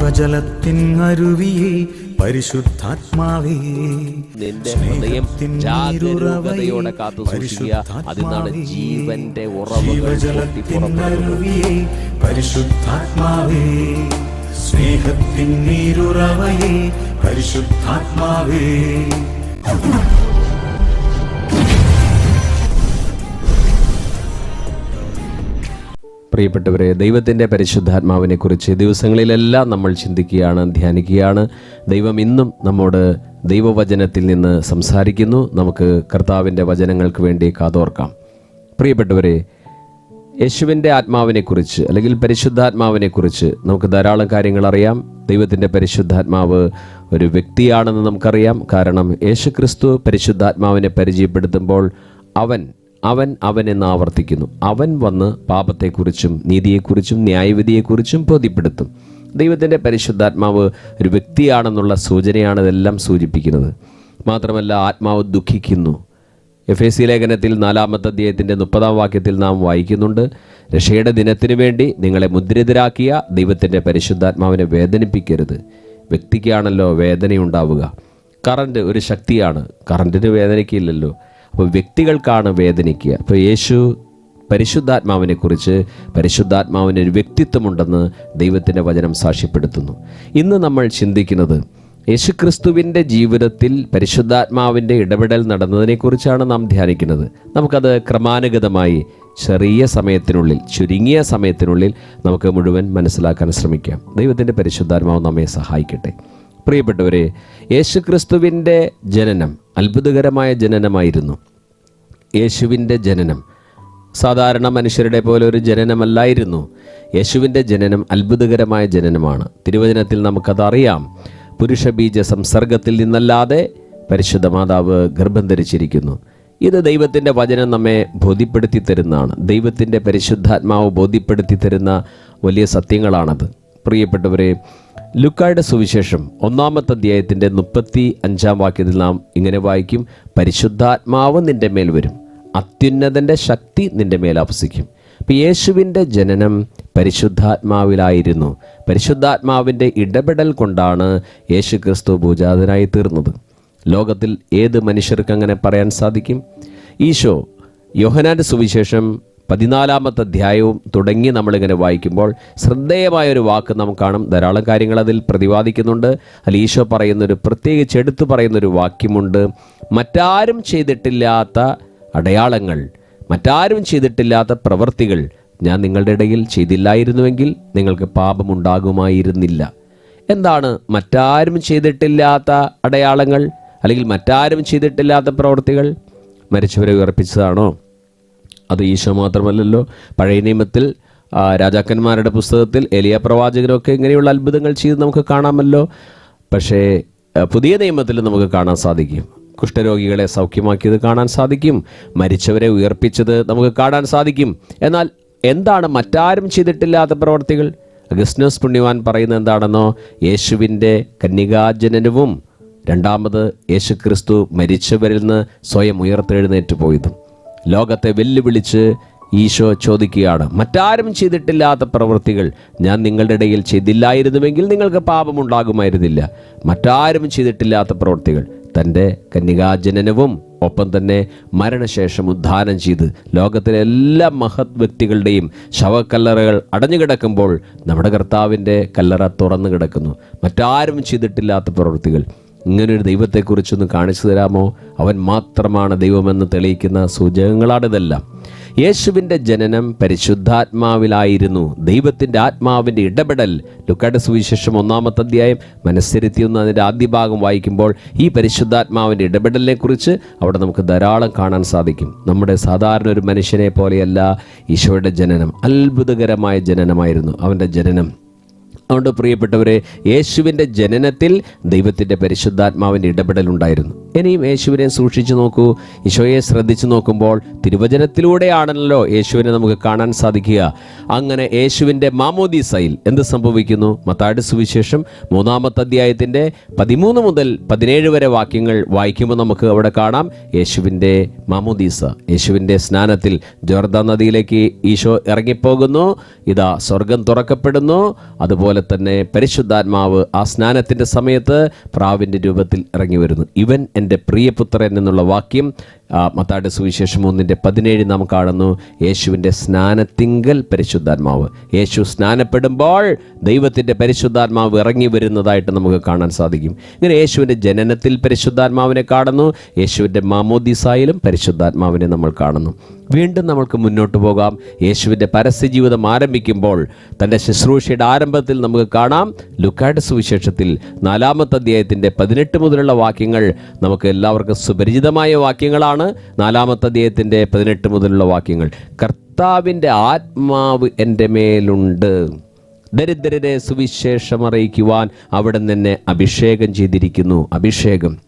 ജീവജലത്തിൻ അരുവിയെ പരിശുദ്ധാത്മാവേ നിന്റെ ഹൃദയം ജാഗരൂകതയോടെ കാത്തു സൂക്ഷിക്കുക. അതിനാണ് ജീവന്റെ ഉറവുകൾ ജീവജലത്തിൻ അരുവിയെ പരിശുദ്ധാത്മാവേ സ്നേഹത്തിൻ നീരുറവയെ പരിശുദ്ധാത്മാവേ. പ്രിയപ്പെട്ടവരെ ദൈവത്തിന്റെ പരിശുദ്ധാത്മാവിനെ കുറിച്ച് ദിവസങ്ങളിലെല്ലാം നമ്മൾ ചിന്തിക്കുകയാണ് ധ്യാനിക്കുകയാണ്. ദൈവം ഇന്നും നമ്മോട് ദൈവവചനത്തിൽ നിന്ന് സംസാരിക്കുന്നു. നമുക്ക് കർത്താവിന്റെ വചനങ്ങൾക്ക് വേണ്ടി കാതോർക്കാം. പ്രിയപ്പെട്ടവരെ യേശുവിന്റെ ആത്മാവിനെക്കുറിച്ച് അല്ലെങ്കിൽ പരിശുദ്ധാത്മാവിനെക്കുറിച്ച് നമുക്ക് ധാരാളം കാര്യങ്ങൾ അറിയാം. ദൈവത്തിന്റെ പരിശുദ്ധാത്മാവ് ഒരു വ്യക്തിയാണെന്ന് നമുക്കറിയാം. കാരണം യേശുക്രിസ്തു പരിശുദ്ധാത്മാവിനെ പരിചയപ്പെടുത്തുമ്പോൾ അവൻ അവൻ അവൻ എന്ന് ആവർത്തിക്കുന്നു. അവൻ വന്ന് പാപത്തെക്കുറിച്ചും നീതിയെക്കുറിച്ചും ന്യായവിധിയെക്കുറിച്ചും ബോധ്യപ്പെടുത്തും. ദൈവത്തിന്റെ പരിശുദ്ധാത്മാവ് ഒരു വ്യക്തിയാണെന്നുള്ള സൂചനയാണ് ഇതെല്ലാം സൂചിപ്പിക്കുന്നത്. മാത്രമല്ല ആത്മാവ് ദുഃഖിക്കുന്നു. എഫ് എ സി ലേഖനത്തിൽ നാലാമത്തെ അധ്യായത്തിന്റെ മുപ്പതാം വാക്യത്തിൽ നാം വായിക്കുന്നുണ്ട് രക്ഷയുടെ ദിനത്തിനു വേണ്ടി നിങ്ങളെ മുദ്രിതരാക്കിയ ദൈവത്തിന്റെ പരിശുദ്ധാത്മാവിനെ വേദനിപ്പിക്കരുത്. വ്യക്തിക്കാണല്ലോ വേദനയുണ്ടാവുക. കറണ്ട് ഒരു ശക്തിയാണ്. കറണ്ടിന് വേദനയ്ക്കില്ലല്ലോ. അപ്പോൾ വ്യക്തികൾക്കാണ് വേദനിക്കുക. അപ്പോൾ യേശു പരിശുദ്ധാത്മാവിനെക്കുറിച്ച് പരിശുദ്ധാത്മാവിന് ഒരു വ്യക്തിത്വമുണ്ടെന്ന് ദൈവത്തിന്റെ വചനം സാക്ഷ്യപ്പെടുത്തുന്നു. ഇന്ന് നമ്മൾ ചിന്തിക്കുന്നത് യേശുക്രിസ്തുവിന്റെ ജീവിതത്തിൽ പരിശുദ്ധാത്മാവിന്റെ ഇടപെടൽ നടന്നതിനെക്കുറിച്ചാണ് നാം ധ്യാനിക്കുന്നത്. നമുക്കത് ക്രമാനുഗതമായി ചെറിയ സമയത്തിനുള്ളിൽ ചുരുങ്ങിയ സമയത്തിനുള്ളിൽ നമുക്ക് മുഴുവൻ മനസ്സിലാക്കാൻ ശ്രമിക്കാം. ദൈവത്തിന്റെ പരിശുദ്ധാത്മാവ് നമ്മെ സഹായിക്കട്ടെ. പ്രിയപ്പെട്ടവരെ യേശുക്രിസ്തുവിന്റെ ജനനം അത്ഭുതകരമായ ജനനമായിരുന്നു. യേശുവിന്റെ ജനനം. സാധാരണ മനുഷ്യരുടെ പോലെ ഒരു ജനനമല്ലായിരുന്നു. യേശുവിന്റെ ജനനം അത്ഭുതകരമായ ജനനമാണ്. തിരുവചനത്തിൽ നമുക്കതറിയാം. പുരുഷബീജ സംസർഗത്തിൽ നിന്നല്ലാതെ പരിശുദ്ധ മാതാവ് ഗർഭം ധരിച്ചിരിക്കുന്നു. ഇത് ദൈവത്തിന്റെ വചനം നമ്മെ ബോധ്യപ്പെടുത്തി തരുന്നതാണ്. ദൈവത്തിന്റെ പരിശുദ്ധാത്മാവ് ബോധ്യപ്പെടുത്തി തരുന്ന വലിയ സത്യങ്ങളാണത്. പ്രിയപ്പെട്ടവരെ ലുക്കായുടെ സുവിശേഷം ഒന്നാമത്തെ അധ്യായത്തിന്റെ മുപ്പത്തി അഞ്ചാം വാക്യത്തിൽ നാം ഇങ്ങനെ വായിക്കും. പരിശുദ്ധാത്മാവ് നിന്റെ മേൽ വരും അത്യുന്നതന്റെ ശക്തി നിന്റെ മേൽ അപസിക്കും അപ്പം യേശുവിന്റെ ജനനം പരിശുദ്ധാത്മാവിലായിരുന്നു. പരിശുദ്ധാത്മാവിന്റെ ഇടപെടൽ കൊണ്ടാണ് യേശു ക്രിസ്തു പൂജാതനായി തീർന്നത്. ലോകത്തിൽ ഏത് മനുഷ്യർക്ക് അങ്ങനെ പറയാൻ സാധിക്കും? ഈശോ യോഹനാന്റെ സുവിശേഷം പതിനാലാമത്തെ അധ്യായവും തുടങ്ങി നമ്മളിങ്ങനെ വായിക്കുമ്പോൾ ശ്രദ്ധേയമായ ഒരു വാക്ക് നാം കാണും. ധാരാളം കാര്യങ്ങൾ അതിൽ പ്രതിപാദിക്കുന്നുണ്ട്. അതിൽ ഈശോ പറയുന്നൊരു പ്രത്യേകിച്ച് എടുത്തു പറയുന്നൊരു വാക്യമുണ്ട്. മറ്റാരും ചെയ്തിട്ടില്ലാത്ത അടയാളങ്ങൾ മറ്റാരും ചെയ്തിട്ടില്ലാത്ത പ്രവൃത്തികൾ ഞാൻ നിങ്ങളുടെ ഇടയിൽ ചെയ്തില്ലായിരുന്നുവെങ്കിൽ നിങ്ങൾക്ക് പാപമുണ്ടാകുമായിരുന്നില്ല. എന്താണ് മറ്റാരും ചെയ്തിട്ടില്ലാത്ത അടയാളങ്ങൾ അല്ലെങ്കിൽ മറ്റാരും ചെയ്തിട്ടില്ലാത്ത പ്രവൃത്തികൾ മരിച്ചവരെ ഉയർപ്പിച്ചതാണോ? അത് ഈശോ മാത്രമല്ലല്ലോ. പഴയ നിയമത്തിൽ രാജാക്കന്മാരുടെ പുസ്തകത്തിൽ എലിയ പ്രവാചകരൊക്കെ ഇങ്ങനെയുള്ള അത്ഭുതങ്ങൾ ചെയ്ത് നമുക്ക് കാണാമല്ലോ. പക്ഷേ പുതിയ നിയമത്തിൽ നമുക്ക് കാണാൻ സാധിക്കും. കുഷ്ഠരോഗികളെ സൗഖ്യമാക്കിയത് കാണാൻ സാധിക്കും. മരിച്ചവരെ ഉയർപ്പിച്ചത് നമുക്ക് കാണാൻ സാധിക്കും. എന്നാൽ എന്താണ് മറ്റാരും ചെയ്തിട്ടില്ലാത്ത പ്രവർത്തികൾ? അഗസ്നസ് പുണ്യവാൻ പറയുന്നത് എന്താണെന്നോ? യേശുവിന്റെ കന്യകാജനനവും രണ്ടാമത് യേശുക്രിസ്തു മരിച്ചവരിൽ നിന്ന് സ്വയം ഉയർത്തെഴുന്നേറ്റ് പോയതും. ലോകത്തെ വെല്ലുവിളിച്ച് ഈശോ ചോദിക്കുകയാണ് മറ്റാരും ചെയ്തിട്ടില്ലാത്ത പ്രവൃത്തികൾ ഞാൻ നിങ്ങളുടെ ഇടയിൽ ചെയ്തില്ലായിരുന്നുവെങ്കിൽ നിങ്ങൾക്ക് പാപമുണ്ടാകുമായിരുന്നില്ല. മറ്റാരും ചെയ്തിട്ടില്ലാത്ത പ്രവൃത്തികൾ തന്റെ കന്യകാജനനവും ഒപ്പം തന്നെ മരണശേഷം ഉദ്ധാനം ചെയ്ത് ലോകത്തിലെ എല്ലാ മഹത് വ്യക്തികളുടെയും ശവക്കല്ലറകൾ അടഞ്ഞു കിടക്കുമ്പോൾ നമ്മുടെ കർത്താവിന്റെ കല്ലറ തുറന്നു കിടക്കുന്നു. മറ്റാരും ചെയ്തിട്ടില്ലാത്ത പ്രവൃത്തികൾ ഇങ്ങനൊരു ദൈവത്തെക്കുറിച്ചൊന്ന് കാണിച്ചു തരാമോ? അവൻ മാത്രമാണ് ദൈവമെന്ന് തെളിയിക്കുന്ന സൂചകങ്ങളാണിതെല്ലാം. യേശുവിന്റെ ജനനം പരിശുദ്ധാത്മാവിലായിരുന്നു. ദൈവത്തിന്റെ ആത്മാവിന്റെ ഇടപെടൽ. ലുക്കാട്ട് സുവിശേഷം ഒന്നാമത്തെ അധ്യായം മനസ്സിരുത്തി ഒന്ന് അതിന്റെ ആദ്യ ഭാഗം വായിക്കുമ്പോൾ ഈ പരിശുദ്ധാത്മാവിന്റെ ഇടപെടലിനെക്കുറിച്ച് അവിടെ നമുക്ക് ധാരാളം കാണാൻ സാധിക്കും. നമ്മുടെ സാധാരണ ഒരു മനുഷ്യനെ പോലെയല്ല ഈശോയുടെ ജനനം. അത്ഭുതകരമായ ജനനമായിരുന്നു അവന്റെ ജനനം. അതുകൊണ്ട് പ്രിയപ്പെട്ടവരെ യേശുവിന്റെ ജനനത്തിൽ ദൈവത്തിന്റെ പരിശുദ്ധാത്മാവിന്റെ ഇടപെടൽ ഉണ്ടായിരുന്നു ഇനിയും യേശുവിനെ സൂക്ഷിച്ചു നോക്കൂ. ഈശോയെ ശ്രദ്ധിച്ചു നോക്കുമ്പോൾ തിരുവചനത്തിലൂടെയാണല്ലോ യേശുവിനെ നമുക്ക് കാണാൻ സാധിക്കുക. അങ്ങനെ യേശുവിന്റെ മാമോദീസയിൽ എന്ത് സംഭവിക്കുന്നു? മത്താട് സുവിശേഷം മൂന്നാമത്തെ അധ്യായത്തിന്റെ പതിമൂന്ന് മുതൽ പതിനേഴ് വരെ വാക്യങ്ങൾ വായിക്കുമ്പോൾ നമുക്ക് അവിടെ കാണാം. യേശുവിന്റെ മാമോദീസ യേശുവിന്റെ സ്നാനത്തിൽ ജോർദാ നദിയിലേക്ക് ഈശോ ഇറങ്ങിപ്പോകുന്നു. ഇതാ സ്വർഗം തുറക്കപ്പെടുന്നു. അതുപോലെ തന്നെ പരിശുദ്ധാത്മാവ് ആ സ്നാനത്തിന്റെ സമയത്ത് പ്രാവിന്റെ രൂപത്തിൽ ഇറങ്ങി വരുന്നു. ഇവൻ എന്റെ പ്രിയപുത്രൻ എന്നുള്ള വാക്യം മത്തായുടെ സുവിശേഷം ഒന്നിന്റെ പതിനേഴ് നാം കാണുന്നു യേശുവിന്റെ സ്നാനത്തിങ്കൽ പരിശുദ്ധാത്മാവ്. യേശു സ്നാനപ്പെടുമ്പോൾ ദൈവത്തിന്റെ പരിശുദ്ധാത്മാവ് ഇറങ്ങി വരുന്നതായിട്ട് നമുക്ക് കാണാൻ സാധിക്കും. ഇങ്ങനെ യേശുവിന്റെ ജനനത്തിൽ പരിശുദ്ധാത്മാവിനെ കാണുന്നു യേശുവിന്റെ മാമോദിസായിലും പരിശുദ്ധാത്മാവിനെ നമ്മൾ കാണുന്നു. വീണ്ടും നമുക്ക് മുന്നോട്ട് പോകാം. യേശുവിന്റെ പരസ്യജീവിതം ആരംഭിക്കുമ്പോൾ തന്റെ ശുശ്രൂഷയുടെ ആരംഭത്തിൽ നമുക്ക് കാണാം. ലുക്കാട്ട് സുവിശേഷത്തിൽ നാലാമത്തെ അധ്യായത്തിന്റെ പതിനെട്ട് മുതലുള്ള വാക്യങ്ങൾ നമുക്ക് എല്ലാവർക്കും സുപരിചിതമായ വാക്യങ്ങളാണ്. നാലാമത്തെ അധ്യയത്തിന്റെ പതിനെട്ട് മുതലുള്ള വാക്യങ്ങൾ. കർത്താവിന്റെ ആത്മാവ് എന്റെ മേലുണ്ട്. ദരിദ്രരെ സുവിശേഷം അറിയിക്കുവാൻ അവിടെ തന്നെ അഭിഷേകം ചെയ്തിരിക്കുന്നു. അഭിഷേകം.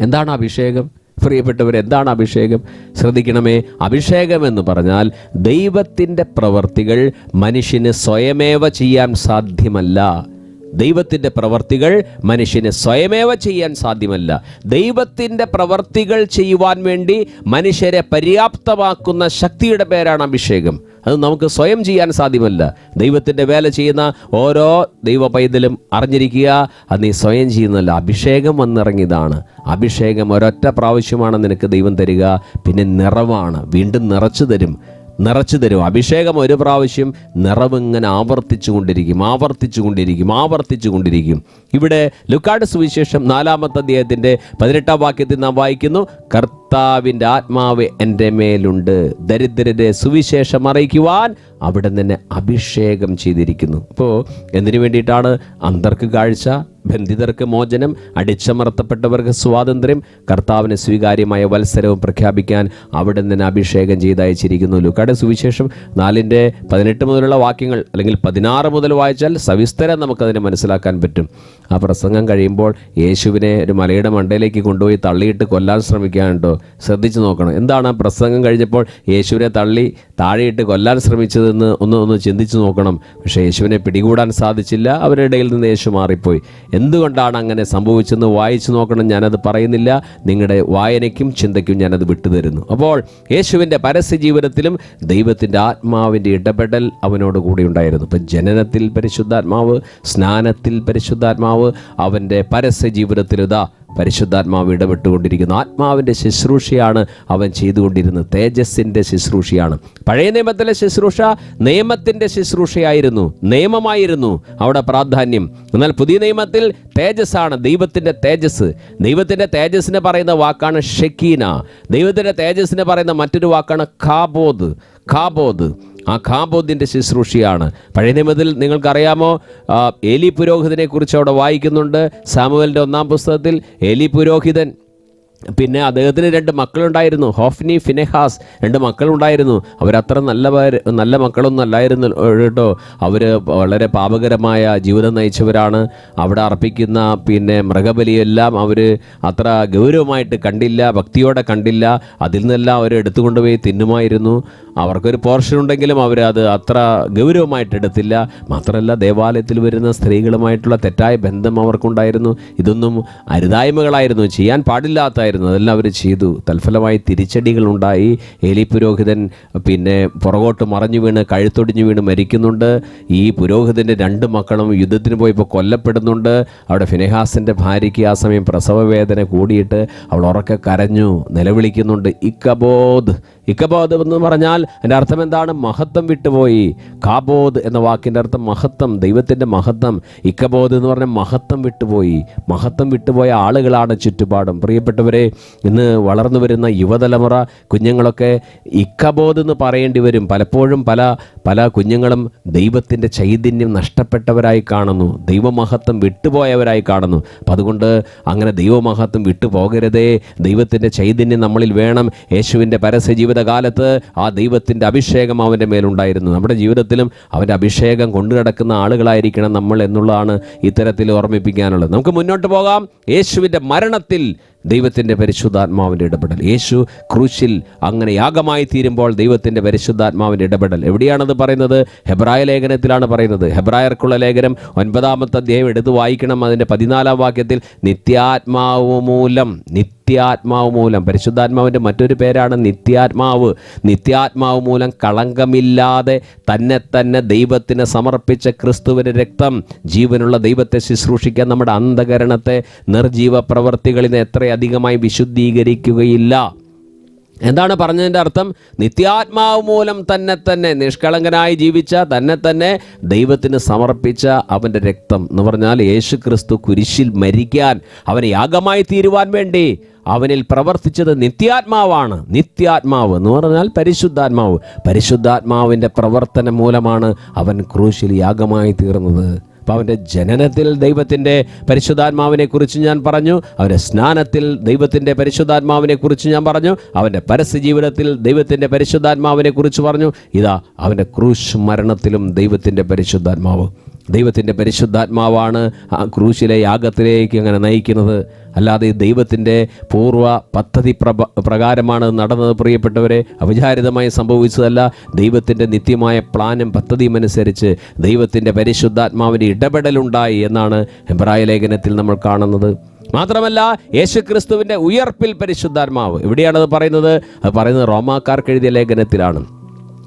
എന്താണ് അഭിഷേകം? പ്രിയപ്പെട്ടവർ എന്താണ് അഭിഷേകം? ശ്രദ്ധിക്കണമേ അഭിഷേകം എന്ന് പറഞ്ഞാൽ ദൈവത്തിന്റെ പ്രവർത്തികൾ മനുഷ്യന് സ്വയമേവ ചെയ്യാൻ സാധ്യമല്ല. ദൈവത്തിന്റെ പ്രവർത്തികൾ മനുഷ്യന് സ്വയമേവ ചെയ്യാൻ സാധ്യമല്ല. ദൈവത്തിന്റെ പ്രവർത്തികൾ ചെയ്യുവാൻ വേണ്ടി മനുഷ്യരെ പര്യാപ്തമാക്കുന്ന ശക്തിയുടെ പേരാണ് അഭിഷേകം. അത് നമുക്ക് സ്വയം ചെയ്യാൻ സാധ്യമല്ല. ദൈവത്തിന്റെ വേല ചെയ്യുന്ന ഓരോ ദൈവ പൈതലും അറിഞ്ഞിരിക്കുക അത് നീ സ്വയം ചെയ്യുന്നല്ല അഭിഷേകം വന്നിറങ്ങിയതാണ്. അഭിഷേകം ഒരൊറ്റ പ്രാവശ്യമാണ് നിനക്ക് ദൈവം തരിക. പിന്നെ നിറവാണ്. വീണ്ടും നിറച്ചു തരും. നിറച്ചു തരും. അഭിഷേകം ഒരു പ്രാവശ്യം നിറവിങ്ങനെ ആവർത്തിച്ചു കൊണ്ടിരിക്കും ആവർത്തിച്ചു കൊണ്ടിരിക്കും ആവർത്തിച്ചു കൊണ്ടിരിക്കും ഇവിടെ ലുക്കാട് സുവിശേഷം നാലാമത്തെ അദ്ദേഹത്തിന്റെ പതിനെട്ടാം വാക്യത്തിൽ നാം വായിക്കുന്നു കർത്താവിന്റെ ആത്മാവ് എന്റെ മേലുണ്ട്. ദരിദ്രരെ സുവിശേഷം അറിയിക്കുവാൻ അവിടെ തന്നെ അഭിഷേകം ചെയ്തിരിക്കുന്നു. അപ്പോൾ എന്തിനു വേണ്ടിയിട്ടാണ് അന്തർക്ക് കാഴ്ച? ബന്ധിതർക്ക് മോചനം അടിച്ചമർത്തപ്പെട്ടവർക്ക് സ്വാതന്ത്ര്യം കർത്താവിന് സ്വീകാര്യമായ വത്സരവും പ്രഖ്യാപിക്കാൻ അവിടെ നിന്ന് അഭിഷേകം ചെയ്തയച്ചിരിക്കുന്നു. ലുക്കാടെ സുവിശേഷം നാലിന്റെ പതിനെട്ട് മുതലുള്ള വാക്യങ്ങൾ അല്ലെങ്കിൽ പതിനാറ് മുതൽ വായിച്ചാൽ സവിസ്തരം നമുക്കതിനെ മനസ്സിലാക്കാൻ പറ്റും. ആ പ്രസംഗം കഴിയുമ്പോൾ യേശുവിനെ ഒരു മലയുടെ മണ്ടയിലേക്ക് കൊണ്ടുപോയി തള്ളിയിട്ട് കൊല്ലാൻ ശ്രമിക്കാനുണ്ടോ ശ്രദ്ധിച്ചു നോക്കണം. എന്താണ് പ്രസംഗം കഴിഞ്ഞപ്പോൾ യേശുവിനെ തള്ളി താഴെയിട്ട് കൊല്ലാൻ ശ്രമിച്ചതെന്ന് ഒന്ന് ഒന്ന് ചിന്തിച്ചു നോക്കണം. പക്ഷേ യേശുവിനെ പിടികൂടാൻ സാധിച്ചില്ല. അവരുടെ ഇടയിൽ നിന്ന് യേശു മാറിപ്പോയി. എന്തുകൊണ്ടാണ് അങ്ങനെ സംഭവിച്ചെന്ന് വായിച്ചു നോക്കണം. ഞാനത് പറയുന്നില്ല. നിങ്ങളുടെ വായനയ്ക്കും ചിന്തയ്ക്കും ഞാനത് വിട്ടുതരുന്നു. അപ്പോൾ യേശുവിന്റെ പരസ്യ ജീവിതത്തിലും ദൈവത്തിന്റെ ആത്മാവിന്റെ ഇടപെടൽ അവനോട് കൂടി ഉണ്ടായിരുന്നു. ഇപ്പം ജനനത്തിൽ പരിശുദ്ധാത്മാവ് സ്നാനത്തിൽ പരിശുദ്ധാത്മാവ് അവന്റെ പരസ്യ ജീവിതത്തിൽ ഇതാ പരിശുദ്ധാത്മാവ് ഇടപെട്ടുകൊണ്ടിരിക്കുന്നു. ആത്മാവിന്റെ ശുശ്രൂഷയാണ് അവൻ ചെയ്തുകൊണ്ടിരുന്നത്. തേജസ്സിന്റെ ശുശ്രൂഷയാണ്. പഴയ നിയമത്തിലെ ശുശ്രൂഷ നിയമത്തിന്റെ ശുശ്രൂഷയായിരുന്നു. നിയമമായിരുന്നു അവിടെ പ്രാധാന്യം. എന്നാൽ പുതിയ നിയമത്തിൽ തേജസ്സാണ്. ദൈവത്തിന്റെ തേജസ് ദൈവത്തിന്റെ തേജസ്സിന് പറയുന്ന വാക്കാണ് ഷെക്കീന. ദൈവത്തിന്റെ തേജസ്സിന് പറയുന്ന മറ്റൊരു വാക്കാണ് കാബോദ്. ഖാബോദ് ആ കാബോദിന്റെ ശുശ്രൂഷയാണ്. പഴയ നിയമത്തിൽ നിങ്ങൾക്കറിയാമോ? എലി പുരോഹിതനെ കുറിച്ച് അവിടെ വായിക്കുന്നുണ്ട്. സാമുവലിന്റെ ഒന്നാം പുസ്തകത്തിൽ എലി പുരോഹിതൻ പിന്നെ അദ്ദേഹത്തിന് രണ്ട് മക്കളുണ്ടായിരുന്നു ഹോഫ്നി ഫിനെഹാസ്. രണ്ട് മക്കളുണ്ടായിരുന്നു. അവരത്ര നല്ല നല്ല മക്കളൊന്നും അല്ലായിരുന്നു കേട്ടോ. അവർ വളരെ പാപകരമായ ജീവിതം നയിച്ചവരാണ്. അവിടെ അർപ്പിക്കുന്ന പിന്നെ മൃഗബലിയെല്ലാം അവർ അത്ര ഗൗരവമായിട്ട് കണ്ടില്ല ഭക്തിയോടെ കണ്ടില്ല. അതിൽ നിന്നെല്ലാം അവർ എടുത്തുകൊണ്ടുപോയി തിന്നുമായിരുന്നു. അവർക്കൊരു പോർഷൻ ഉണ്ടെങ്കിലും അവരത് അത് അത്ര ഗൗരവമായിട്ട് എടുത്തില്ല. മാത്രമല്ല ദേവാലയത്തിൽ വരുന്ന സ്ത്രീകളുമായിട്ടുള്ള തെറ്റായ ബന്ധം അവർക്കുണ്ടായിരുന്നു. ഇതൊന്നും അരുതായ്മകളായിരുന്നു. ചെയ്യാൻ പാടില്ലാത്തായിരുന്നു അതെല്ലാം അവർ ചെയ്തു. തൽഫലമായി തിരിച്ചടികളുണ്ടായി. എലി പുരോഹിതൻ പിന്നെ പുറകോട്ട് മറഞ്ഞു വീണ് കഴുത്തൊടിഞ്ഞു വീണ് മരിക്കുന്നുണ്ട്. ഈ പുരോഹിതന്റെ രണ്ട് മക്കളും യുദ്ധത്തിന് പോയപ്പോൾ കൊല്ലപ്പെടുന്നുണ്ട്. അവിടെ ഫിനെഹാസിന്റെ ഭാര്യയ്ക്ക് ആ സമയം പ്രസവ വേദന കൂടിയിട്ട് അവൾ ഉറക്കെ കരഞ്ഞു നിലവിളിക്കുന്നുണ്ട് ഇക്കബോധ് ഇക്കബോധ് എന്ന് പറഞ്ഞാൽ എന്റെ അർത്ഥം എന്താണ്? മഹത്വം വിട്ടുപോയി. കാബോധ് എന്ന വാക്കിന്റെ അർത്ഥം മഹത്വം ദൈവത്തിന്റെ മഹത്വം. ഇക്കബോധ് എന്ന് പറഞ്ഞാൽ മഹത്വം വിട്ടുപോയി. മഹത്വം വിട്ടുപോയ ആളുകളാണ് ചുറ്റുപാടും. പ്രിയപ്പെട്ടവരെ ഇന്ന് വളർന്നു വരുന്ന യുവതലമുറ കുഞ്ഞുങ്ങളൊക്കെ ഇക്കബോധ് എന്ന് പറയേണ്ടി വരും. പലപ്പോഴും പല പല കുഞ്ഞുങ്ങളും ദൈവത്തിന്റെ ചൈതന്യം നഷ്ടപ്പെട്ടവരായി കാണുന്നു. ദൈവമഹത്വം വിട്ടുപോയവരായി കാണുന്നു. അപ്പം അതുകൊണ്ട് അങ്ങനെ ദൈവമഹത്വം വിട്ടുപോകരുതേ. ദൈവത്തിന്റെ ചൈതന്യം നമ്മളിൽ വേണം. യേശുവിന്റെ പരസ്യ ജീവിതകാലത്ത് ആ ദൈവത്തിന്റെ അഭിഷേകം അവന്റെ മേലുണ്ടായിരുന്നു. നമ്മുടെ ജീവിതത്തിലും അവന്റെ അഭിഷേകം കൊണ്ടു കിടക്കുന്ന ആളുകളായിരിക്കണം നമ്മൾ എന്നുള്ളതാണ് ഇത്തരത്തിൽ ഓർമ്മിപ്പിക്കാനുള്ളത്. നമുക്ക് മുന്നോട്ട് പോകാം. യേശുവിന്റെ മരണത്തിൽ ദൈവത്തിന്റെ പരിശുദ്ധാത്മാവിന്റെ ഇടപെടൽ. യേശു ക്രൂശിൽ അങ്ങനെ യാഗമായി തീരുമ്പോൾ ദൈവത്തിന്റെ പരിശുദ്ധാത്മാവിന്റെ ഇടപെടൽ. എവിടെയാണത് പറയുന്നത്? ഹെബ്രായ ലേഖനത്തിലാണ് പറയുന്നത്. ഹെബ്രായർക്കുള്ള ലേഖനം ഒൻപതാമത്തെ അധ്യായം എടുത്ത് വായിക്കണം. അതിന്റെ പതിനാലാം വാക്യത്തിൽ നിത്യാത്മാവ് മൂലം നിത്യാത്മാവ് മൂലം. പരിശുദ്ധാത്മാവിന്റെ മറ്റൊരു പേരാണ് നിത്യാത്മാവ്. നിത്യാത്മാവ് മൂലം കളങ്കമില്ലാതെ തന്നെ തന്നെ ദൈവത്തിന് സമർപ്പിച്ച ക്രിസ്തുവിന്റെ രക്തം ജീവനുള്ള ദൈവത്തെ ശുശ്രൂഷിക്കാൻ നമ്മുടെ അന്ധകരണത്തെ നിർജീവ പ്രവർത്തികളിൽ നിന്ന് എത്രയധികമായി വിശുദ്ധീകരിക്കുകയില്ല. എന്താണ് പറഞ്ഞതിന്റെ അർത്ഥം? നിത്യാത്മാവ് മൂലം തന്നെ തന്നെ നിഷ്കളങ്കനായി ജീവിച്ച തന്നെ തന്നെ ദൈവത്തിന് സമർപ്പിച്ച അവന്റെ രക്തം എന്ന് പറഞ്ഞാൽ യേശു ക്രിസ്തു കുരിശിൽ മരിക്കാൻ അവന് യാഗമായി തീരുവാൻ വേണ്ടി അവനിൽ പ്രവർത്തിച്ചത് നിത്യാത്മാവാണ്. നിത്യാത്മാവ് എന്ന് പറഞ്ഞാൽ പരിശുദ്ധാത്മാവ്. പരിശുദ്ധാത്മാവിന്റെ പ്രവർത്തനം മൂലമാണ് അവൻ ക്രൂശിൽ യാഗമായി തീർന്നത്. അപ്പോൾ അവന്റെ ജനനത്തിൽ ദൈവത്തിന്റെ പരിശുദ്ധാത്മാവിനെ കുറിച്ച് ഞാൻ പറഞ്ഞു. അവന്റെ സ്നാനത്തിൽ ദൈവത്തിന്റെ പരിശുദ്ധാത്മാവിനെ കുറിച്ച് ഞാൻ പറഞ്ഞു. അവന്റെ പരസ്യ ജീവിതത്തിൽ ദൈവത്തിന്റെ പരിശുദ്ധാത്മാവിനെ കുറിച്ച് പറഞ്ഞു. ഇതാ അവന്റെ ക്രൂശ് മരണത്തിലും ദൈവത്തിന്റെ പരിശുദ്ധാത്മാവ്. ദൈവത്തിന്റെ പരിശുദ്ധാത്മാവാണ് ആ ക്രൂശിലെ യാഗത്തിലേക്ക് അങ്ങനെ നയിക്കുന്നത്. അല്ലാതെ ദൈവത്തിന്റെ പൂർവ പദ്ധതി പ്രഭ പ്രകാരമാണ് നടന്നത് പ്രിയപ്പെട്ടവരെ. അവിചാരിതമായി സംഭവിച്ചതല്ല. ദൈവത്തിന്റെ നിത്യമായ പ്ലാനും പദ്ധതിയും അനുസരിച്ച് ദൈവത്തിന്റെ പരിശുദ്ധാത്മാവിന്റെ ഇടപെടലുണ്ടായി എന്നാണ് ഹെബ്രായ ലേഖനത്തിൽ നമ്മൾ കാണുന്നത്. മാത്രമല്ല യേശുക്രിസ്തുവിന്റെ ഉയർപ്പിൽ പരിശുദ്ധാത്മാവ്. എവിടെയാണത് പറയുന്നത്? അത് പറയുന്നത് റോമാക്കാർക്ക് എഴുതിയ ലേഖനത്തിലാണ്.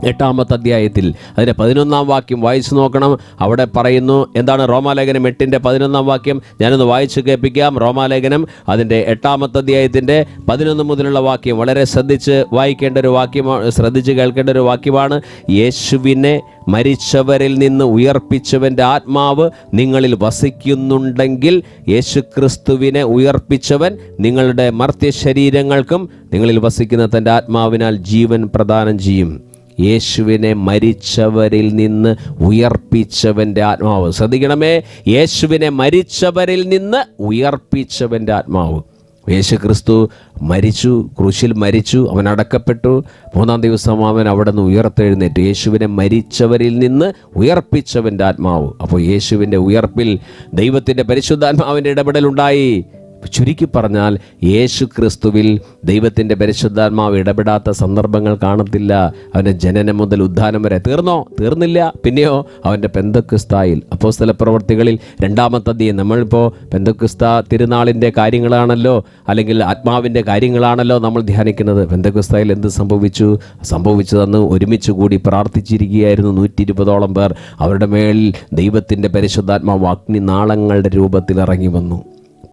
എട്ടാമത്തെ അധ്യായത്തിൽ അതിന്റെ പതിനൊന്നാം വാക്യം വായിച്ചു നോക്കണം. അവിടെ പറയുന്നു എന്താണ് റോമാലേഖനം എട്ടിന്റെ പതിനൊന്നാം വാക്യം? ഞാനൊന്ന് വായിച്ചു കേൾപ്പിക്കാം. റോമാലേഖനം അതിന്റെ എട്ടാമത്തെ അധ്യായത്തിന്റെ പതിനൊന്ന് മുതലുള്ള വാക്യം വളരെ ശ്രദ്ധിച്ച് വായിക്കേണ്ട ഒരു വാക്യമാണ് ശ്രദ്ധിച്ച് കേൾക്കേണ്ട ഒരു വാക്യമാണ്. യേശുവിനെ മരിച്ചവരിൽ നിന്ന് ഉയർപ്പിച്ചവന്റെ ആത്മാവ് നിങ്ങളിൽ വസിക്കുന്നുണ്ടെങ്കിൽ യേശുക്രിസ്തുവിനെ ഉയർപ്പിച്ചവൻ നിങ്ങളുടെ മർത്യശരീരങ്ങൾക്കും നിങ്ങളിൽ വസിക്കുന്ന തന്റെ ആത്മാവിനാൽ ജീവൻ പ്രദാനം ചെയ്യും. യേശുവിനെ മരിച്ചവരിൽ നിന്ന് ഉയർപ്പിച്ചവന്റെ ആത്മാവ്. ശ്രദ്ധിക്കണമേ യേശുവിനെ മരിച്ചവരിൽ നിന്ന് ഉയർപ്പിച്ചവന്റെ ആത്മാവ്. യേശു ക്രിസ്തു മരിച്ചു ക്രൂശിൽ മരിച്ചു അവൻ അടക്കപ്പെട്ടു. മൂന്നാം ദിവസം അവൻ അവിടെ നിന്ന് ഉയർത്തെഴുന്നേറ്റു. യേശുവിനെ മരിച്ചവരിൽ നിന്ന് ഉയർപ്പിച്ചവന്റെ ആത്മാവ്. അപ്പോൾ യേശുവിന്റെ ഉയർപ്പിൽ ദൈവത്തിന്റെ പരിശുദ്ധാത്മാവിന്റെ ഇടപെടലുണ്ടായി. ചുരുക്കി പറഞ്ഞാൽ യേശു ക്രിസ്തുവിൽ ദൈവത്തിന്റെ പരിശുദ്ധാത്മാവ് ഇടപെടാത്ത സന്ദർഭങ്ങൾ കാണത്തില്ല. അവന്റെ ജനനം മുതൽ ഉദ്ധാനം വരെ. തീർന്നോ? തീർന്നില്ല. പിന്നെയോ അവന്റെ പെന്തക്കുസ്തായിൽ. അപ്പോസ്തല പ്രവർത്തികളിൽ രണ്ടാമത്തെ അധ്യയം. നമ്മളിപ്പോൾ പെന്തക്കുസ്ത തിരുനാളിന്റെ കാര്യങ്ങളാണല്ലോ അല്ലെങ്കിൽ ആത്മാവിന്റെ കാര്യങ്ങളാണല്ലോ നമ്മൾ ധ്യാനിക്കുന്നത്. പെന്തക്കുസ്തായിൽ എന്ത് സംഭവിച്ചു? സംഭവിച്ചതെന്ന് ഒരുമിച്ച് കൂടി പ്രാർത്ഥിച്ചിരിക്കുകയായിരുന്നു നൂറ്റി ഇരുപതോളം പേർ. അവരുടെ മേൽ ദൈവത്തിന്റെ പരിശുദ്ധാത്മാവ് അഗ്നി നാളങ്ങളുടെ രൂപത്തിൽ ഇറങ്ങി വന്നു.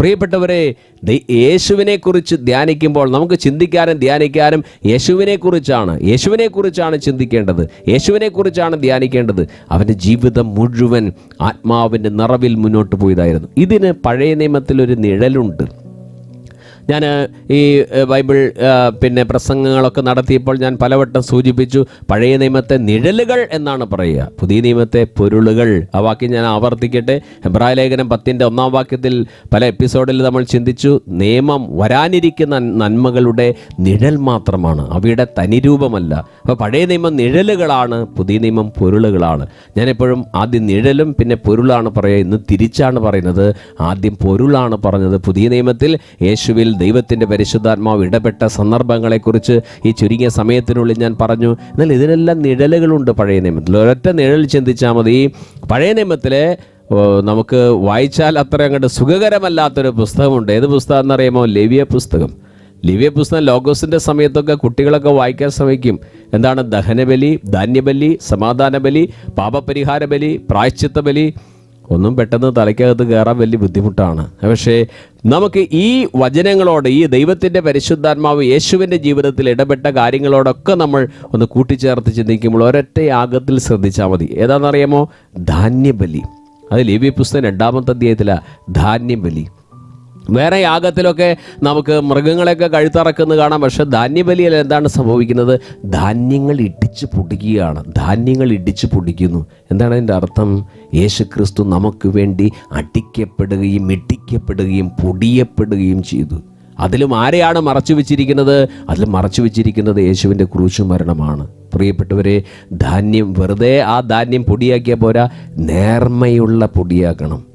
പ്രിയപ്പെട്ടവരെ യേശുവിനെക്കുറിച്ച് ധ്യാനിക്കുമ്പോൾ നമുക്ക് ചിന്തിക്കാനും ധ്യാനിക്കാനും യേശുവിനെക്കുറിച്ചാണ് യേശുവിനെക്കുറിച്ചാണ് ചിന്തിക്കേണ്ടത് യേശുവിനെക്കുറിച്ചാണ് ധ്യാനിക്കേണ്ടത്. അവന്റെ ജീവിതം മുഴുവൻ ആത്മാവിന്റെ നിറവിൽ മുന്നോട്ട് പോയതായിരുന്നു. ഇതിന് പഴയ നിയമത്തിലൊരു നിഴലുണ്ട്. ഞാൻ ഈ ബൈബിൾ പിന്നെ പ്രസംഗങ്ങളൊക്കെ നടത്തിയപ്പോൾ ഞാൻ പലവട്ടം സൂചിപ്പിച്ചു പഴയ നിയമത്തെ നിഴലുകൾ എന്നാണ് പറയുക. പുതിയ നിയമത്തെ പൊരുളുകൾ. ആ വാക്യം ഞാൻ ആവർത്തിക്കട്ടെ. ഹെബ്രായ ലേഖനം പത്തിന്റെ ഒന്നാം വാക്യത്തിൽ പല എപ്പിസോഡിൽ നമ്മൾ ചിന്തിച്ചു നിയമം വരാനിരിക്കുന്ന നന്മകളുടെ നിഴൽ മാത്രമാണ് അവയുടെ തനിരൂപമല്ല. അപ്പോൾ പഴയ നിയമം നിഴലുകളാണ് പുതിയ നിയമം പൊരുളുകളാണ്. ഞാനെപ്പോഴും ആദ്യം നിഴലും പിന്നെ പൊരുളാണ് പറയുക ഇന്ന് തിരിച്ചാണ് പറയുന്നത്. ആദ്യം പൊരുളാണ് പറഞ്ഞത്. പുതിയ നിയമത്തിൽ യേശുവിൽ ദൈവത്തിന്റെ പരിശുദ്ധാത്മാവ് ഇടപെട്ട സന്ദർഭങ്ങളെക്കുറിച്ച് ഈ ചുരുങ്ങിയ സമയത്തിനുള്ളിൽ ഞാൻ പറഞ്ഞു. എന്നാൽ ഇതിനെല്ലാം നിഴലുകളുണ്ട് പഴയ നിയമത്തിൽ. ഒരൊറ്റ നിഴൽ ചിന്തിച്ചാൽ മതി. പഴയ നിയമത്തിലെ നമുക്ക് വായിച്ചാൽ അത്ര അങ്ങോട്ട് സുഖകരമല്ലാത്തൊരു പുസ്തകമുണ്ട്. ഏത് പുസ്തകം എന്നറിയുമോ ലവ്യ പുസ്തകം. ലിവ്യ പുസ്തകം ലോഗോസിന്റെ സമയത്തൊക്കെ കുട്ടികളൊക്കെ വായിക്കാൻ ശ്രമിക്കും. എന്താണ്? ദഹനബലി ധാന്യബലി സമാധാന ബലി പാപപരിഹാര ബലി പ്രായശ്ചിത്ത ബലി ഒന്നും പെട്ടെന്ന് തലയ്ക്കകത്ത് കയറാൻ വലിയ ബുദ്ധിമുട്ടാണ്. പക്ഷേ നമുക്ക് ഈ വചനങ്ങളോട് ഈ ദൈവത്തിന്റെ പരിശുദ്ധാത്മാവ് യേശുവിന്റെ ജീവിതത്തിൽ ഇടപെട്ട കാര്യങ്ങളോടൊക്കെ നമ്മൾ ഒന്ന് കൂട്ടിച്ചേർത്ത് ചിന്തിക്കുമ്പോൾ ഒരൊറ്റ യാഗത്തിൽ ശ്രദ്ധിച്ചാൽ മതി. ഏതാണെന്നറിയാമോ? ധാന്യബലി. അത് ലേവ്യ പുസ്തകം രണ്ടാമത്തെ അധ്യായത്തിലാണ് ധാന്യബലി. വേറെ യാഗത്തിലൊക്കെ നമുക്ക് മൃഗങ്ങളെയൊക്കെ കഴുത്തറക്കുന്നത് കാണാം. പക്ഷെ ധാന്യബലിയിൽ എന്താണ് സംഭവിക്കുന്നത്? ധാന്യങ്ങൾ ഇടിച്ച് പൊടിക്കുകയാണ്. ധാന്യങ്ങൾ ഇടിച്ച് പൊടിക്കുന്നു. എന്താണ് അതിന്റെ അർത്ഥം? യേശു ക്രിസ്തു നമുക്ക് വേണ്ടി അടിക്കപ്പെടുകയും ഇടിക്കപ്പെടുകയും പൊടിയപ്പെടുകയും ചെയ്തു. അതിലും ആരെയാണ് മറച്ചു വെച്ചിരിക്കുന്നത്? അതിൽ മറച്ചു വെച്ചിരിക്കുന്നത് യേശുവിന്റെ ക്രൂശു മരണമാണ്. പ്രിയപ്പെട്ടവരെ ധാന്യം വെറുതെ ആ ധാന്യം പൊടിയാക്കിയാൽ പോരാ. നേർമ്മയുള്ള പൊടിയാക്കണം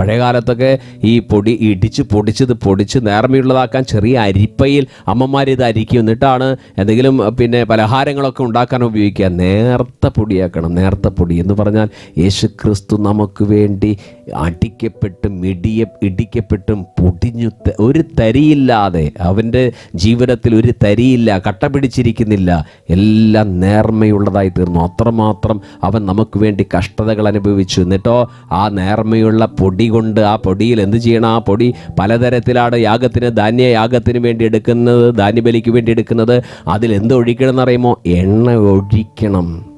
പഴയ കാലത്തൊക്കെ ഈ പൊടി ഇടിച്ച് പൊടിച്ചത് പൊടിച്ച് നേർമയുള്ളതാക്കാൻ ചെറിയ അരിപ്പയിൽ അമ്മമാർ ഇത് അരിക്കും എന്നിട്ടാണ് എന്തെങ്കിലും പിന്നെ പലഹാരങ്ങളൊക്കെ ഉണ്ടാക്കാൻ ഉപയോഗിക്കുക. നേർത്ത പൊടിയാക്കണം നേർത്ത പൊടി എന്ന് പറഞ്ഞാൽ യേശു ക്രിസ്തു നമുക്ക് വേണ്ടി അടിക്കപ്പെട്ടും ഇടിയ ഇടിക്കപ്പെട്ടും പൊടിഞ്ഞു ഒരു തരിയില്ലാതെ അവന്റെ ജീവിതത്തിൽ ഒരു തരിയില്ല കട്ട പിടിച്ചിരിക്കുന്നില്ല എല്ലാം നേർമ്മയുള്ളതായി തീർന്നു. അത്രമാത്രം അവൻ നമുക്ക് വേണ്ടി കഷ്ടതകൾ അനുഭവിച്ചു. എന്നിട്ടോ ആ നേർമ്മയുള്ള പൊടി കൊണ്ട് ആ പൊടിയിൽ എന്ത് ചെയ്യണം? ആ പൊടി പലതരത്തിലാണ് യാഗത്തിന് ധാന്യ യാഗത്തിന് വേണ്ടി എടുക്കുന്നത് ധാന്യബലിക്ക് വേണ്ടി എടുക്കുന്നത്. അതിൽ എന്ത് ഒഴിക്കണം എന്നറിയുമോ എണ്ണ ഒഴിക്കണം.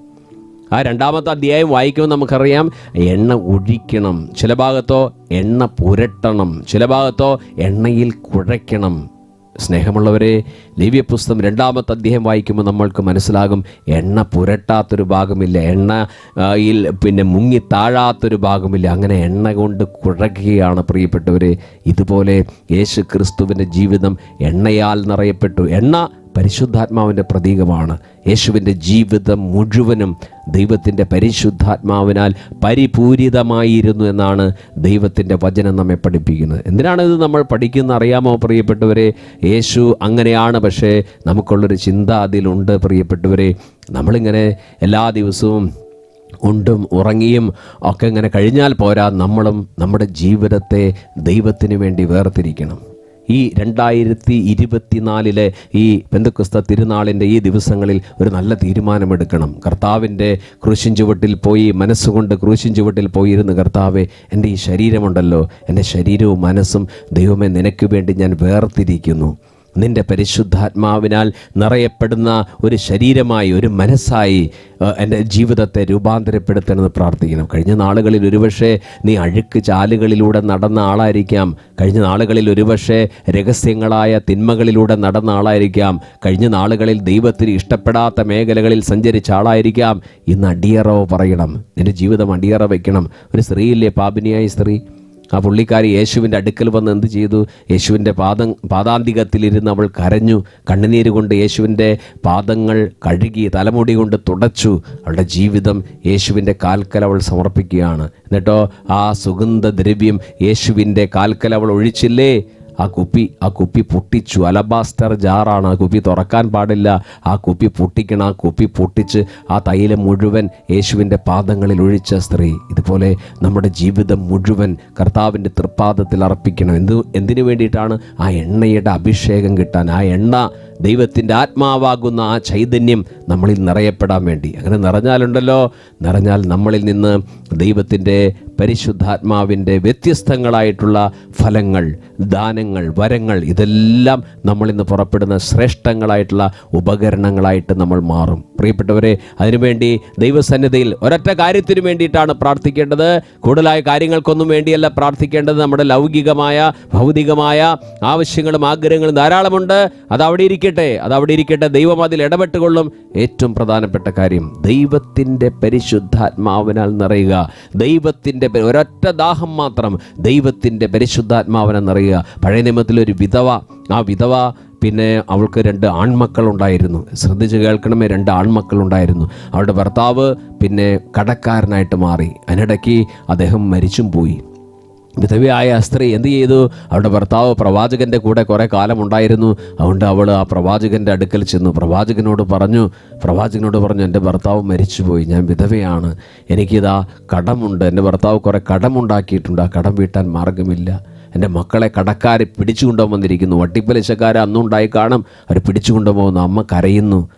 ആ രണ്ടാമത്തെ അധ്യായം വായിക്കുമ്പോൾ നമുക്കറിയാം എണ്ണ ഒഴിക്കണം. ചില ഭാഗത്തോ എണ്ണ പുരട്ടണം. ചില ഭാഗത്തോ എണ്ണയിൽ കുഴയ്ക്കണം. സ്നേഹമുള്ളവരെ ലേവ്യപുസ്തകം രണ്ടാമത്തെ അധ്യായം വായിക്കുമ്പോൾ നമ്മൾക്ക് മനസ്സിലാകും എണ്ണ പുരട്ടാത്തൊരു ഭാഗമില്ല. എണ്ണയിൽ പിന്നെ മുങ്ങി താഴാത്തൊരു ഭാഗമില്ല. അങ്ങനെ എണ്ണ കൊണ്ട് കുഴക്കുകയാണ് പ്രിയപ്പെട്ടവരെ. ഇതുപോലെ യേശു ക്രിസ്തുവിന്റെ ജീവിതം എണ്ണയാൽ നിറയപ്പെട്ടു. എണ്ണ പരിശുദ്ധാത്മാവിന്റെ പ്രതീകമാണ്. യേശുവിന്റെ ജീവിതം മുഴുവനും ദൈവത്തിന്റെ പരിശുദ്ധാത്മാവിനാൽ പരിപൂരിതമായിരുന്നു എന്നാണ് ദൈവത്തിന്റെ വചനം നമ്മെ പഠിപ്പിക്കുന്നത്. എന്തിനാണ് ഇത് നമ്മൾ പഠിക്കുന്ന അറിയാമോ പ്രിയപ്പെട്ടവരെ? യേശു അങ്ങനെയാണ് പക്ഷേ നമുക്കുള്ളൊരു ചിന്ത അതിലുണ്ട് പ്രിയപ്പെട്ടവരെ. നമ്മളിങ്ങനെ എല്ലാ ദിവസവും ഉണ്ടും ഉറങ്ങിയും ഒക്കെ ഇങ്ങനെ കഴിഞ്ഞാൽ പോരാ നമ്മളും നമ്മുടെ ജീവിതത്തെ ദൈവത്തിന് വേണ്ടി വേർതിരിക്കണം. ഈ രണ്ടായിരത്തി ഇരുപത്തിനാലിലെ ഈ ബന്ധുക്രിസ്ത തിരുനാളിന്റെ ഈ ദിവസങ്ങളിൽ ഒരു നല്ല തീരുമാനമെടുക്കണം. കർത്താവിന്റെ ക്രൂശിൻ ചുവട്ടിൽ പോയി മനസ്സുകൊണ്ട് ക്രൂശിൻ ചുവട്ടിൽ പോയിരുന്ന് കർത്താവെ എന്റെ ഈ ശരീരമുണ്ടല്ലോ. എന്റെ ശരീരവും മനസ്സും ദൈവമേ നിനക്ക് വേണ്ടി ഞാൻ വേർതിരിക്കുന്നു. നിന്റെ പരിശുദ്ധാത്മാവിനാൽ നിറയപ്പെടുന്ന ഒരു ശരീരമായി ഒരു മനസ്സായി എന്റെ ജീവിതത്തെ രൂപാന്തരപ്പെടുത്തണമെന്ന് പ്രാർത്ഥിക്കണം കഴിഞ്ഞ നാളുകളിൽ ഒരുപക്ഷെ നീ അഴുക്ക് ചാലുകളിലൂടെ നടന്ന ആളായിരിക്കാം. കഴിഞ്ഞ നാളുകളിൽ ഒരുപക്ഷെ രഹസ്യങ്ങളായ തിന്മകളിലൂടെ നടന്ന ആളായിരിക്കാം. കഴിഞ്ഞ നാളുകളിൽ ദൈവത്തിന് ഇഷ്ടപ്പെടാത്ത മേഖലകളിൽ സഞ്ചരിച്ച ആളായിരിക്കാം. ഇന്ന് അടിയറവ് പറയണം. നിന്റെ ജീവിതം അടിയറ വയ്ക്കണം. ഒരു സ്ത്രീയില്ലേ പാപിനിയായ സ്ത്രീ? ആ പുള്ളിക്കാരി യേശുവിന്റെ അടുക്കൽ വന്ന് എന്ത് ചെയ്തു? യേശുവിന്റെ പാദം പാദാന്തികത്തിലിരുന്ന് അവൾ കരഞ്ഞു. കണ്ണുനീര് കൊണ്ട് യേശുവിന്റെ പാദങ്ങൾ കഴുകി തലമുടി കൊണ്ട് തുടച്ചു. അവളുടെ ജീവിതം യേശുവിന്റെ കാൽക്കൽ അവൾ സമർപ്പിക്കുകയാണ്. എന്നിട്ടോ ആ സുഗന്ധദ്രവ്യം യേശുവിന്റെ കാൽക്കൽ അവൾ ഒഴിച്ചില്ലേ? ആ കുപ്പി ആ കുപ്പി പൊട്ടിച്ചു. അലബാസ്റ്റർ ജാറാണ്. ആ കുപ്പി തുറക്കാൻ പാടില്ല. ആ കുപ്പി പൊട്ടിക്കണം. ആ കുപ്പി പൊട്ടിച്ച് ആ തൈലം മുഴുവൻ യേശുവിന്റെ പാദങ്ങളിൽ ഒഴിച്ച സ്ത്രീ. ഇതുപോലെ നമ്മുടെ ജീവിതം മുഴുവൻ കർത്താവിന്റെ തൃപ്പാദത്തിൽ അർപ്പിക്കണം. എന്ത് എന്തിനു വേണ്ടിയിട്ടാണ്? ആ എണ്ണയുടെ അഭിഷേകം കിട്ടാൻ. ആ എണ്ണ ദൈവത്തിന്റെ ആത്മാവാകുന്ന ആ ചൈതന്യം നമ്മളിൽ നിറയപ്പെടാൻ വേണ്ടി. അങ്ങനെ നിറഞ്ഞാലുണ്ടല്ലോ. നിറഞ്ഞാൽ നമ്മളിൽ നിന്ന് ദൈവത്തിന്റെ പരിശുദ്ധാത്മാവിന്റെ വ്യത്യസ്തങ്ങളായിട്ടുള്ള ഫലങ്ങൾ ദാനങ്ങൾ വരങ്ങൾ ഇതെല്ലാം നമ്മളിന്ന് പുറപ്പെടുന്ന ശ്രേഷ്ഠങ്ങളായിട്ടുള്ള ഉപകരണങ്ങളായിട്ട് നമ്മൾ മാറും. പ്രിയപ്പെട്ടവരെ അതിനുവേണ്ടി ദൈവസന്നിധിയിൽ ഒരൊറ്റ കാര്യത്തിന് വേണ്ടിയിട്ടാണ് പ്രാർത്ഥിക്കേണ്ടത്. കൂടുതലായ കാര്യങ്ങൾക്കൊന്നും വേണ്ടിയല്ല പ്രാർത്ഥിക്കേണ്ടത്. നമ്മുടെ ലൗകികമായ ഭൗതികമായ ആവശ്യങ്ങളും ആഗ്രഹങ്ങളും ധാരാളമുണ്ട്. അത് അവിടെ ഇരിക്കട്ടെ. അത് അവിടെ ഇരിക്കട്ടെ. ദൈവം അതിൽ ഇടപെട്ടുകൊള്ളും. ഏറ്റവും പ്രധാനപ്പെട്ട കാര്യം ദൈവത്തിന്റെ പരിശുദ്ധാത്മാവിനാൽ നിറയുക. ദൈവത്തിന്റെ ഒരൊറ്റ ദാഹം മാത്രം ദൈവത്തിന്റെ പരിശുദ്ധാത്മാവനെ നിറയുക പഴയ നിയമത്തിൽ ഒരു വിധവ ആ വിധവ പിന്നെ അവൾക്ക് രണ്ട് ആൺമക്കളുണ്ടായിരുന്നു. ശ്രദ്ധിച്ച് കേൾക്കണമേ രണ്ട് ആൺമക്കളുണ്ടായിരുന്നു. അവളുടെ ഭർത്താവ് പിന്നെ കടക്കാരനായിട്ട് മാറി. അതിനിടയ്ക്ക് അദ്ദേഹം മരിച്ചും പോയി. വിധവയായ സ്ത്രീ എന്ത് ചെയ്തു? അവളുടെ ഭർത്താവ് പ്രവാചകന്റെ കൂടെ കുറേ കാലം ഉണ്ടായിരുന്നു. അതുകൊണ്ട് അവൾ ആ പ്രവാചകന്റെ അടുക്കൽ ചെന്നു. പ്രവാചകനോട് പറഞ്ഞു പ്രവാചകനോട് പറഞ്ഞു എന്റെ ഭർത്താവ് മരിച്ചുപോയി. ഞാൻ വിധവയാണ്. എനിക്കിതാ കടമുണ്ട്. എന്റെ ഭർത്താവ് കുറേ കടമുണ്ടാക്കിയിട്ടുണ്ട്. ആ കടം വീട്ടാൻ മാർഗമില്ല എന്റെ മക്കളെ കടക്കാരെ പിടിച്ചു കൊണ്ടുവന്നിരിക്കുന്നു വട്ടിപ്പലിശക്കാരെ അന്നുണ്ടായി കാണും. അവർ പിടിച്ചു കൊണ്ടുപോകുന്നു അമ്മ കരയുന്നു.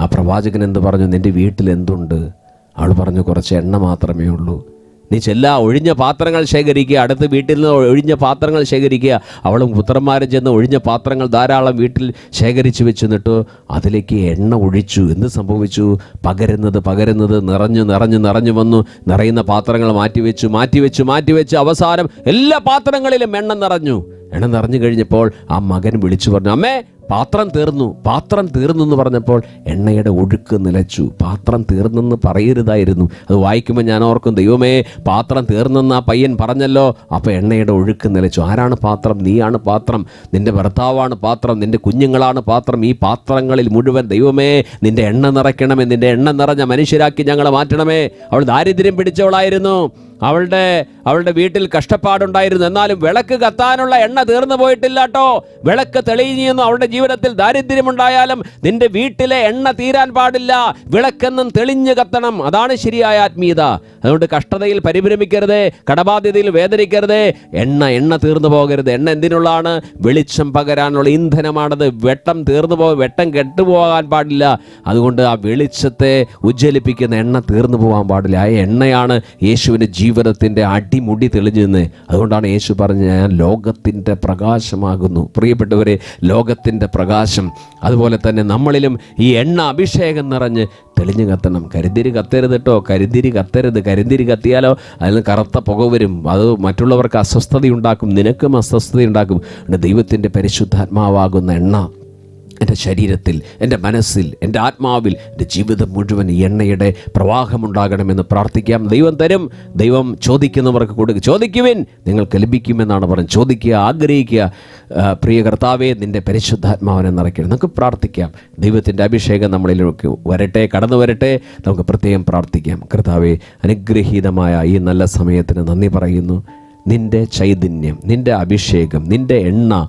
ആ പ്രവാചകൻ എന്ത് പറഞ്ഞു? നിന്റെ വീട്ടിൽ എന്തുണ്ട്? അവൾ പറഞ്ഞു കുറച്ച് എണ്ണ മാത്രമേ ഉള്ളൂ. നീ ചെല്ല ഒഴിഞ്ഞ പാത്രങ്ങൾ ശേഖരിക്കുക. അടുത്ത വീട്ടിൽ നിന്ന് ഒഴിഞ്ഞ പാത്രങ്ങൾ ശേഖരിക്കുക. അവളും പുത്രന്മാരും ചെന്ന് ഒഴിഞ്ഞ പാത്രങ്ങൾ ധാരാളം വീട്ടിൽ ശേഖരിച്ചു നിട്ടു അതിലേക്ക് എണ്ണ ഒഴിച്ചു. എന്ത് സംഭവിച്ചു? പകരുന്നത് പകരുന്നത് നിറഞ്ഞു നിറഞ്ഞു നിറഞ്ഞു വന്നു. നിറയുന്ന പാത്രങ്ങൾ മാറ്റിവെച്ചു മാറ്റിവെച്ചു മാറ്റിവെച്ച്. അവസാനം എല്ലാ പാത്രങ്ങളിലും എണ്ണ നിറഞ്ഞു. എണ്ണ നിറഞ്ഞു കഴിഞ്ഞപ്പോൾ ആ മകൻ വിളിച്ചു പറഞ്ഞു അമ്മേ പാത്രം തീർന്നു പാത്രം തീർന്നു എന്ന് പറഞ്ഞപ്പോൾ എണ്ണയുടെ ഒഴുക്ക് നിലച്ചു. പാത്രം തീർന്നെന്ന് പറയരുതായിരുന്നു. അത് വായിക്കുമ്പോൾ ഞാൻ ഓർക്കും ദൈവമേ പാത്രം തീർന്നെന്ന് ആ പയ്യൻ പറഞ്ഞല്ലോ അപ്പോൾ എണ്ണയുടെ ഒഴുക്ക് നിലച്ചു. ആരാണ് പാത്രം? നീയാണ് പാത്രം. നിന്റെ ഭർത്താവാണ് പാത്രം. നിന്റെ കുഞ്ഞുങ്ങളാണ് പാത്രം. ഈ പാത്രങ്ങളിൽ മുഴുവൻ ദൈവമേ നിന്റെ എണ്ണ നിറയ്ക്കണമേ. നിന്റെ എണ്ണ നിറഞ്ഞ മനുഷ്യരാക്കി ഞങ്ങളെ മാറ്റണമേ. അവൾ ദാരിദ്ര്യം പിടിച്ചവളായിരുന്നു. അവളുടെ അവളുടെ വീട്ടിൽ കഷ്ടപ്പാടുണ്ടായിരുന്നു. എന്നാലും വിളക്ക് കത്താനുള്ള എണ്ണ തീർന്നു പോയിട്ടില്ല കേട്ടോ. വിളക്ക് തെളിഞ്ഞു അവളുടെ ജീവിതത്തിൽ ദാരിദ്ര്യമുണ്ടായാലും നിന്റെ വീട്ടിലെ എണ്ണ തീരാൻ പാടില്ല. വിളക്കെന്നും തെളിഞ്ഞു കത്തണം. അതാണ് ശരിയായ ആത്മീയത. അതുകൊണ്ട് കഷ്ടതയിൽ പരിഭ്രമിക്കരുത് കടബാധ്യതയിൽ വേദനിക്കരുത്. എണ്ണ എണ്ണ തീർന്നു പോകരുത്. എണ്ണ എന്തിനുള്ളതാണ്? വെളിച്ചം പകരാനുള്ള ഇന്ധനമാണത്. വെട്ടം തീർന്നു പോ വെട്ടം കെട്ടുപോകാൻ പാടില്ല. അതുകൊണ്ട് ആ വെളിച്ചത്തെ ഉജ്ജ്വലിപ്പിക്കുന്ന എണ്ണ തീർന്നു പോകാൻ പാടില്ല. ആ എണ്ണയാണ് യേശുവിന്റെ ജീവിതത്തിന്റെ അടിമുടി തെളിഞ്ഞു നിന്ന് അതുകൊണ്ടാണ് യേശു പറഞ്ഞത് ഞാൻ ലോകത്തിന്റെ പ്രകാശമാകുന്നു. പ്രിയപ്പെട്ടവരെ ലോകത്തിന്റെ പ്രകാശം അതുപോലെ തന്നെ നമ്മളിലും ഈ എണ്ണ അഭിഷേകം നിറഞ്ഞ് തെളിഞ്ഞു കത്തണം. കരിന്തിരി കത്തരുത് കേട്ടോ. കരുതിരി കത്തരുത്. കരിന്തിരി കത്തിയാലോ? അതിൽ കറുത്ത പുക വരും. അത് മറ്റുള്ളവർക്ക് അസ്വസ്ഥതയുണ്ടാക്കും. നിനക്കും അസ്വസ്ഥതയുണ്ടാക്കും. ദൈവത്തിന്റെ പരിശുദ്ധാത്മാവാകുന്ന എണ്ണ. എന്റെ ശരീരത്തിൽ എന്റെ മനസ്സിൽ എന്റെ ആത്മാവിൽ എന്റെ ജീവിതം മുഴുവൻ എണ്ണയുടെ പ്രവാഹമുണ്ടാകണമെന്ന് പ്രാർത്ഥിക്കാം. ദൈവം തരും. ദൈവം ചോദിക്കുന്നവർക്ക് കൊടുക്കുക ചോദിക്കുവിൻ. നിങ്ങൾക്ക് ലഭിക്കുമെന്നാണ് പറഞ്ഞത് ചോദിക്കുക ആഗ്രഹിക്കുക. പ്രിയ കർത്താവെ നിന്റെ പരിശുദ്ധാത്മാവനെ നിറയ്ക്കണം നമുക്ക് പ്രാർത്ഥിക്കാം. ദൈവത്തിന്റെ അഭിഷേകം നമ്മളിലേക്ക് വരട്ടെ കടന്നു വരട്ടെ. നമുക്ക് പ്രത്യേകം പ്രാർത്ഥിക്കാം. കർത്താവെ അനുഗ്രഹീതമായ ഈ നല്ല സമയത്തിന് നന്ദി പറയുന്നു. നിന്റെ ചൈതന്യം നിന്റെ അഭിഷേകം നിന്റെ എണ്ണ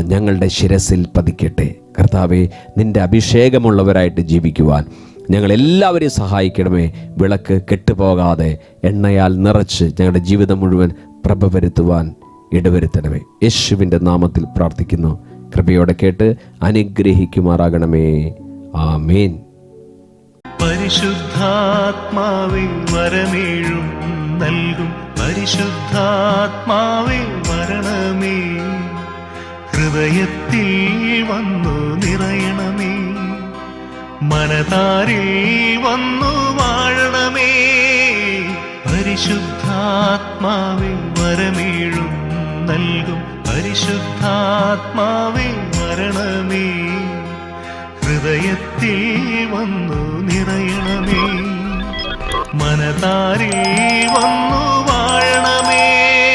ഞങ്ങളുടെ ശിരസിൽ പതിക്കട്ടെ. കർത്താവെ നിന്റെ അഭിഷേകമുള്ളവരായിട്ട് ജീവിക്കുവാൻ ഞങ്ങളെല്ലാവരെയും സഹായിക്കണമേ. വിളക്ക് കെട്ടുപോകാതെ എണ്ണയാൽ നിറച്ച് ഞങ്ങളുടെ ജീവിതം മുഴുവൻ പ്രഭ വരുത്തുവാൻ ഇടവരുത്തണമേ. യേശുവിന്റെ നാമത്തിൽ പ്രാർത്ഥിക്കുന്നു. കൃപയോടെ കേട്ട് അനുഗ്രഹിക്കുമാറാകണമേ. ആമേൻ. പരിശുദ്ധാത്മാവിൽ വരമേഴും നൽകും. പരിശുദ്ധാത്മാവിൽ വരണമേ ഹൃദയത്തിൽ വന്നു നിറയണമേ. മനതാരിൽ വന്നു വാഴണമേ. പരിശുദ്ധാത്മാവിൽ വരമേഴും നൽകും. പരിശുദ്ധാത്മാവിൽ മരണമേ ഹൃദയത്തിൽ വന്നു നിറയണമേ. മനതാരിൽ വന്നു വാഴണമേ.